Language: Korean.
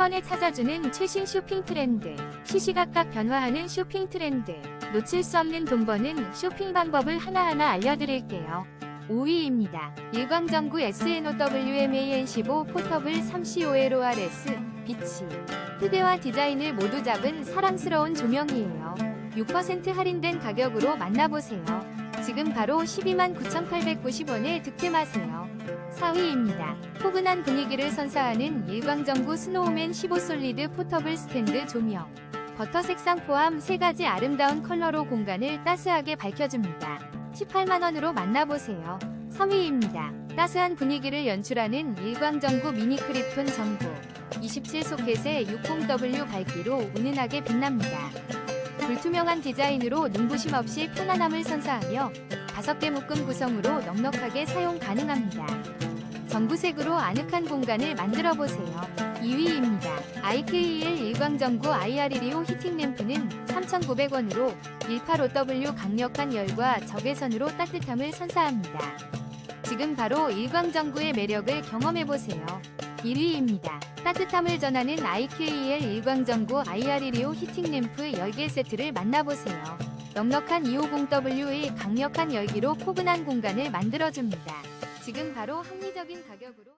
번에 찾아주는 최신 쇼핑 트렌드. 시시각각 변화하는 쇼핑 트렌드. 놓칠 수 없는 돈 버는 쇼핑 방법을 하나하나 알려드릴게요. 5위입니다. 일광전구 SNOWMAN15 포터블 3COLORS 비치. 휴대와 디자인을 모두 잡은 사랑스러운 조명이에요. 6% 할인된 가격으로 만나보세요. 지금 바로 129,890원에 득템하세요. 4위입니다. 포근한 분위기를 선사하는 일광전구 스노우맨 15 솔리드 포터블 스탠드 조명. 버터 색상 포함 3가지 아름다운 컬러로 공간을 따스하게 밝혀줍니다. 18만원으로 만나보세요. 3위입니다. 따스한 분위기를 연출하는 일광전구 미니 크립톤 전구. 27소켓의 60W 밝기로 은은하게 빛납니다. 불투명한 디자인으로 눈부심 없이 편안함을 선사하며 5개 묶음 구성으로 넉넉하게 사용 가능합니다. 전구색으로 아늑한 공간을 만들어 보세요. 2위입니다. IKEL 일광전구 IR125 히팅 램프는 3,900원으로 185W 강력한 열과 적외선으로 따뜻함을 선사합니다. 지금 바로 일광전구의 매력을 경험해 보세요. 1위입니다. 따뜻함을 전하는 IKEL 일광전구 IR125 히팅 램프 10개 세트를 만나보세요. 넉넉한 250W의 강력한 열기로 포근한 공간을 만들어줍니다. 지금 바로 합리적인 가격으로